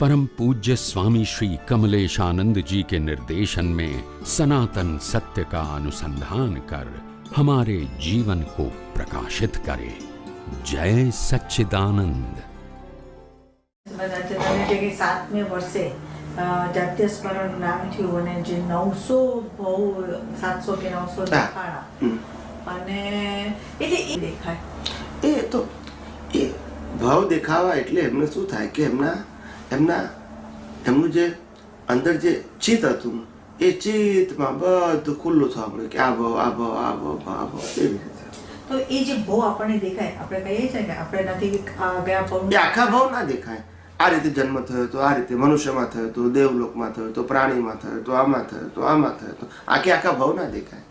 परम पूज्य स्वामी श्री कमलेशानंद जी के निर्देशन में सनातन सत्य का अनुसंधान कर हमारे जीवन को प्रकाशित करे जय सच्चिदानंद બધા છે તમે જે કે સાતમે વર્ષે અ, જાતીય સ્મરણ નામ થયું અને જે નવસો બહુ સાતસો કે નવસો હા. દેખાણા હમ. અને એટલે એ દેખાય એ તો એ ભાવ દેખાવા એટલે એમને શું થાય કે એમના એમના એમનું જે અંદર જે ચિત્ત હતું એ ચિત્તમાં બધું ખુલ્લું થવા મળ્યું કે આ ભાવ આ ભાવ આ ભાવ આ ભાવ એવી રીતે. તો એ જે બહુ આપણને દેખાય આપણે કહીએ છીએ કે આપણે નથી ગયા બહુ એ આખા ભાવ ના દેખાય. આ રીતે જન્મ થયો તો આ રીતે મનુષ્યમાં થયો તો દેવલોકમાં થયો તો પ્રાણીમાં થયો તો આમાં થયો તો આમાં થયો તો આખે આખા ભાવ ના દેખાય.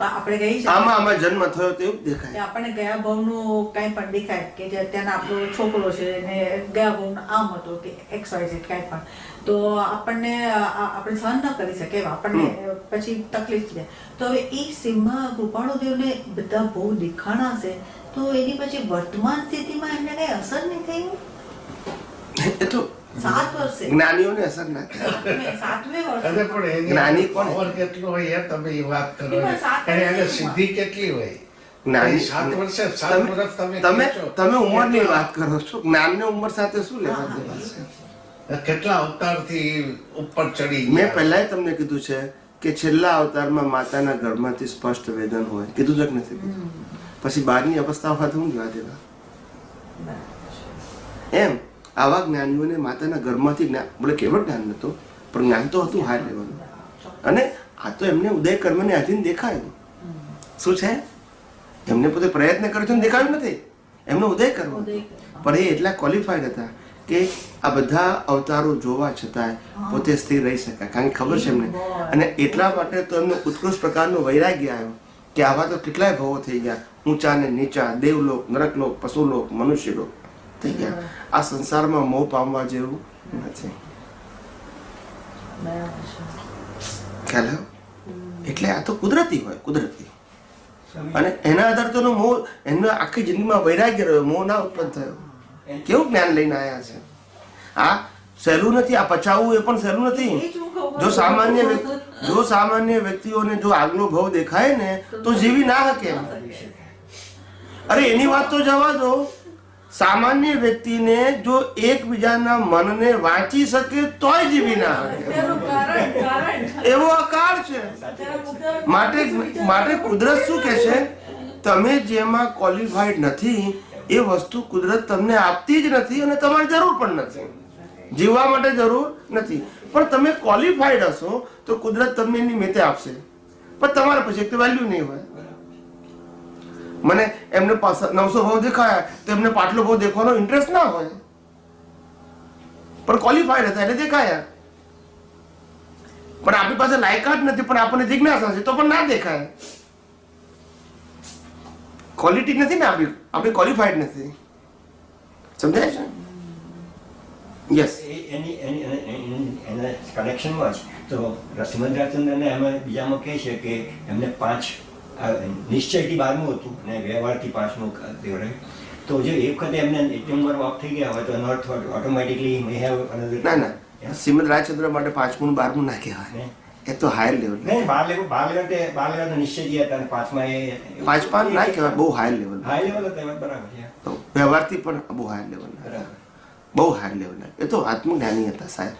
આપણે કહીએ છીએ આમાં આમાં જન્મ થયો તો એવું જ કે દેખાય આપણને ગયા ભાવનું કાંઈ પણ દેખાય કે જે અત્યારનો આપણો છોકરો છે ને ગયા ભાવનો આમ હતો કે એક્સ વાય ઝેડ કાંઈ પણ. તો આપણને આપણે સહન ન કરી શકીએ આપણને પછી તકલીફ છે. તો હવે એ સીમા કૃપાળુ દેવને બધા બહુ દેખાણા છે તો એની પછી વર્તમાન સ્થિતિમાં એમને કઈ અસર નહીં થઈ? એ તો સાત વર્ષે. જ્ઞાનીઓને અસર ના થાય. સાતમે સાતમે વર્ષે. પણ એની જ્ઞાની કોણ? power કેટલો હોય એ તમે એ વાત કરો અને એને સિદ્ધિ કેટલી હોય? તમે- વર્ષ તમે તમે ખેંચો. તમે ઉંમરની વાત કરો છો? જ્ઞાનની ઉંમર સાથે શું લેવા દેવા છે? કેટલા અવતારથી ઉપર ચડી મેં. પહેલાય તમને કીધું છે કે છેલ્લા અવતારમાં માતાના ગર્ભમાંથી સ્પષ્ટ વેદન હોય. કીધું જ નથી કીધું? પછી બહારની અવસ્થા હોય તો હું લેવા દેવા? એમ? આવા જ્ઞાનીઓને માતાના ગર્ભમાંથી જ્ઞાન બોલે કેવળ જ્ઞાન નતું પણ જ્ઞાન તો હતું હાર લેવાનું અને આ તો એમને ઉદય કર્મને આધીન દેખાયું. શું છે? એમને પોતે પ્રયત્ન કર્યો છે દેખાયું નથી. એમનો ઉદય કર્મ પણ એ એટલા ક્વોલિફાઈડ હતા કે આ બધા અવતારો જોવા છતાંય પોતે સ્થિર રહી શકાય. કારણ કે ખબર છે એમને? અને એટલા માટે તો એમને ઉત્કૃષ્ટ પ્રકારનો વૈરાગ્ય આવ્યો કે આવા તો કેટલાય ભવો થઈ ગયા. ઊંચા ને નીચા દેવલોક નરકલોક પશુલોક મનુષ્યલોક. થઈ ગયા. આ સંસારમાં મોહ પામવા જેવું નથી. ખ્યાલ એટલે આ તો કુદરતી હોય કુદરતી. અને એના આધાર તો મોહ એનો આખી જિંદગીમાં વૈરાગ્ય રહ્યો મોહ ના ઉત્પન્ન થયો. કેવું જ્ઞાન લઈને આવ્યા છે? આ સહેલું નથી આ પચાવવું એ પણ સહેલું નથી. જો સામાન્ય જો સામાન્ય વ્યક્તિઓને જો આગનો ભાવ દેખાય ને તો જીવી ના શકે. અરે એની વાત તો જવા દો. સામાન્ય વ્યક્તિને જો એકબીજાના મનને વાંચી શકે તોય જીવી ના એવો અકાળ છે. માટે માટે કુદરત શું કહે છે? તમે જેમાં ક્વોલિફાઈડ નથી એ વસ્તુ કુદરત તમને આપતી જ નથી અને તમારે જરૂર પણ નથી. જીવવા માટે જરૂર નથી. પણ તમે ક્વોલિફાઈડ હશો તો કુદરત તમને એની મેતે આપશે. પણ તમારા પછી એક વેલ્યુ નહીં હોય. મને એમને નવસો ભાવ દેખાયા, તો એમને પાટલો ભાવ દેખવાનો ઇન્ટરેસ્ટ ના હોય. પણ ક્વોલિફાઈડ હતા એટલે દેખાયા. પણ આપણી પાસે લાયકાત નથી, પણ આપણને જિજ્ઞાસા છે, તો પણ ના દેખાય. ક્વોલિટી નથી ને આપણી, આપણે ક્વોલિફાઈડ નથી. સમજાય છે? યસ એની એની, એની- કનેક્શનમાં જ. તો શ્રીમદ રાજચંદ્રને એમાં બીજામાં કહે છે કે એમને પાંચ નિશ્ચયથી બારમું હતું અને વ્યવહારથી પાંચમું દેવડે તો જો એ વખતે એમને એટલી ઉંમર ઓફ થઈ ગયા હોય તો અર્થ ઓટોમેટિકલી મે હેવ ના ના. શ્રીમદ રાજચંદ્ર માટે પાંચમું બારમું ના કહેવાય. એ તો હાયર લેવલ નહીં બાર લેવલ બાર લેવલ તે બાર લેવલ નિશ્ચય જે હતા પાંચમાં એ પાંચ પાંચ ના કહેવાય બહુ હાયર લેવલ હાયર લેવલ હતા બરાબર છે. વ્યવહારથી પણ બહુ હાયર લેવલ બરાબર. બહુ હાઈ લેવલ એ તો આત્મજ્ઞાની હતા સાહેબ.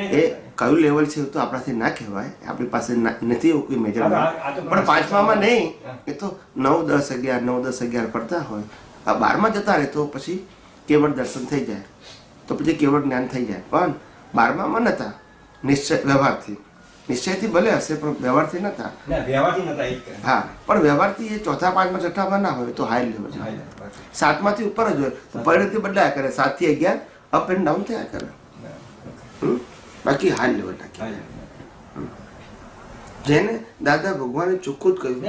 એ કયું લેવલ છે તો આપણાથી ના કહેવાય. આપણી પાસે નથી એવું કોઈ તો પણ પાંચમામાં નહીં. એ તો નવ દસ અગિયાર નવ દસ અગિયાર પડતા હોય. આ બારમાં જતા રહે તો પછી કેવળ દર્શન થઈ જાય. તો પછી કેવળ જ્ઞાન થઈ જાય. પણ બારમામાં નતા. નિશ્ચય વ્યવહારથી. નિશ્ચયથી ભલે હશે પણ વ્યવહારથી નતા. હા પણ વ્યવહારથી એ ચોથા પાંચમા છઠ્ઠામાં ના હોય તો હાઈ લેવલ હાઈ લેવલ, સાતમાંથી ઉપર જ હોય તો પરિણતિ બદલાયા કરે. સાતથી અગિયાર અપ એન્ડ ડાઉન થયા કરે. બાકી હાઈ લેવલ નાખી જેને દાદા ભગવાને ચોખ્ખું જ કહ્યું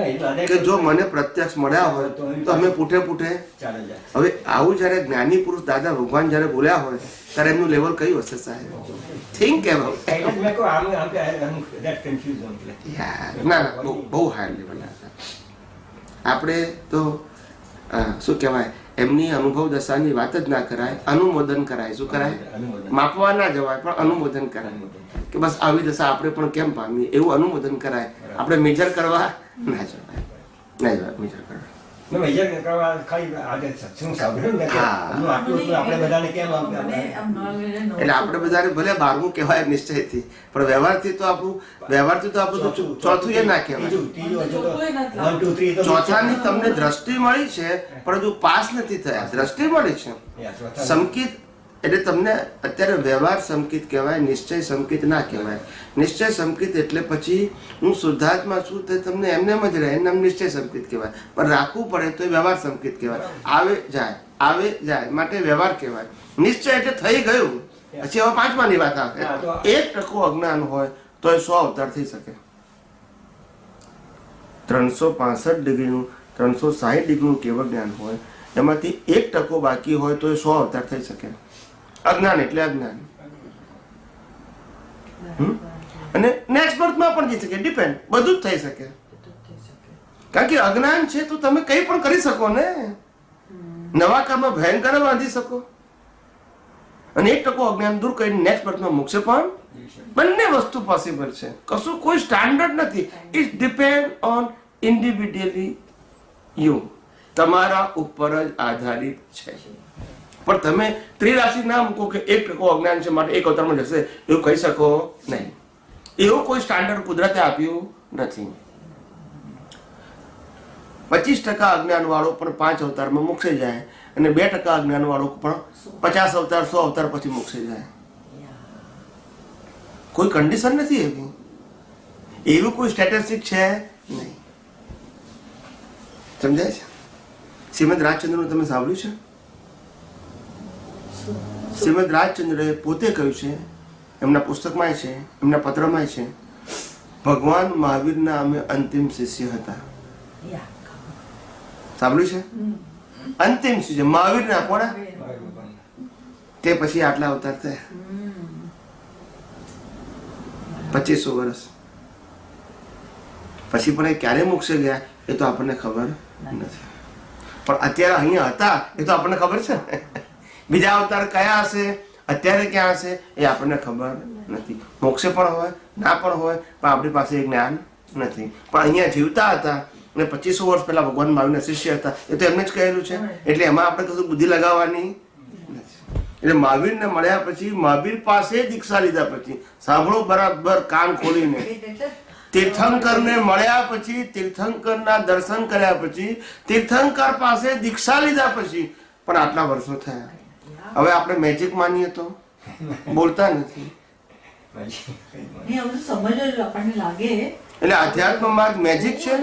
કે જો મને પ્રત્યક્ષ મળ્યા હોય તો અમે પૂઠે પૂઠે હવે આવું જ્યારે જ્ઞાની પુરુષ દાદા ભગવાન જ્યારે બોલ્યા હોય ત્યારે એમનું લેવલ કયું હશે સાહેબ? થિંક એબાઉટ ના ના બહુ હાઈ લેવલ આપણે તો શું કહેવાય? એમની અનુભવ દશાની વાત જ ના કરાય અનુમોદન કરાય. શું કરાય? માપવા ના જવાય પણ અનુમોદન કરાય. કે બસ આવી દશા આપણે પણ કેમ પામીએ? એવું અનુમોદન કરાય. આપણે મેજર કરવા ના જવાય. ના જવાય મેજર કરવા. મેં measure કરવા ખાલી આજે સત્સંગ સાંભળ્યું ને કે હા. આટલું એટલું આપણે બધાને કેમ. એટલે આપણે ભલે બારમું કહેવાય નિશ્ચયથી પણ વ્યવહારથી તો આપણું વ્યવહારથી તો આપણું ચોથું એ ના કહેવાય ચોથાની તમને દ્રષ્ટિ મળી છે પણ હજુ પાસ નથી થયા દ્રષ્ટિ મળી છે સંકિત એટલે તમને અત્યારે વ્યવહાર સંકિત કહેવાય નિશ્ચય સંકિત ના કહેવાય. નિશ્ચય સંકિત એટલે પછી હું શુદ્ધાર્થમાં છું તે તમને એમને જ રહે એમને નિશ્ચય સંકિત કહેવાય. પણ રાખવું પડે તો વ્યવહાર સંકિત કહેવાય. આવે જાય. આવે જાય. માટે વ્યવહાર કહેવાય. નિશ્ચય એટલે થઈ ગયું. પછી હવે પાંચમાની વાત આવે. એક ટકો અજ્ઞાન હોય તો એ સો અવતાર થઈ શકે. ત્રણસો પાસઠ ડિગ્રીનું ત્રણસો સાહીઠ ડિગ્રીનું કેવળ જ્ઞાન હોય. એમાંથી એક ટકો બાકી હોય તો એ સો અવતાર થઈ શકે. અજ્ઞાન એટલે અજ્ઞાન. અને નેક્સ્ટ બર્થમાં પણ જઈ શકે ડિપેન્ડ બધું જ થઈ શકે. કારણ કે અજ્ઞાન છે તો તમે કંઈ પણ કરી શકો ને. નવા કામમાં ભયંકર બાંધી શકો. અને એક ટકો અજ્ઞાન દૂર કરીને નેક્સ્ટ બર્થમાં મૂકશે પણ બંને વસ્તુ પોસિબલ છે. કશું કોઈ સ્ટાન્ડર્ડ નથી. It depend on individually you તમારા ઉપર જ આધારિત છે. પણ તમે ત્રિરાશિ ના મૂકો કે એક ટકો અજ્ઞાન છે, માટે એક અવતારમાં જશે એવું કહી શકો નહીં. એવું કોઈ સ્ટાન્ડર્ડ કુદરતે આપ્યું નથી. પચીસ ટકા અજ્ઞાન વાળો પણ પાંચ અવતારમાં મોક્ષે જાય અને બે ટકા અજ્ઞાન વાળો પણ પચાસ અવતાર, સો અવતાર પછી મોક્ષે જાય. કોઈ કન્ડિશન નથી એવી? એવું કોઈ સ્ટેટિસ્ટિક છે નહીં. સમજાય છે? શ્રીમદ રાજચંદ્રનું તમે સાંભળ્યું છે? શ્રીમદ રાજચંદ્રએ પોતે કહ્યું છે એમના પુસ્તકમાં છે એમના પત્રમાં છે ભગવાન મહાવીરના અમે અંતિમ શિષ્ય હતા. સાંભળ્યું છે? અંતિમ શિષ્ય. મહાવીરના કોના તે પછી આટલા અવતાર થયા. પચીસો વર્ષ. પછી પણ એ ક્યારે મોક્ષે ગયા એ તો આપણને ખબર નથી. પણ અત્યારે અહીંયા હતા એ તો આપણને ખબર છે. ને. બીજા અવતાર કયા હશે? અત્યારે ક્યાં હશે? એ આપણને ખબર નથી. મોક્ષે પણ હોય, ના પણ હોય, પણ આપણી પાસે જ્ઞાન નથી. પણ અહીંયા જીવતા હતા અને પચીસો વર્ષ પહેલા ભગવાન મહાવીરના શિષ્ય હતા. એ તો એમને જ કહેલું છે. એટલે એમાં આપણે કશું બુદ્ધિ લગાવવાની એટલે મહાવીરને મળ્યા પછી મહાવીર પાસે દીક્ષા લીધા પછી સાંભળો બરાબર કાન ખોલીને. તીર્થંકરને મળ્યા પછી, તીર્થંકરના દર્શન કર્યા પછી, તીર્થંકર પાસે દીક્ષા લીધા પછી પણ આટલા વર્ષો થયા. હવે આપણે મેજિક માનીએ તો? બોલતા નથી. એટલે આધ્યાત્મ માર્ગ મેજિક છે?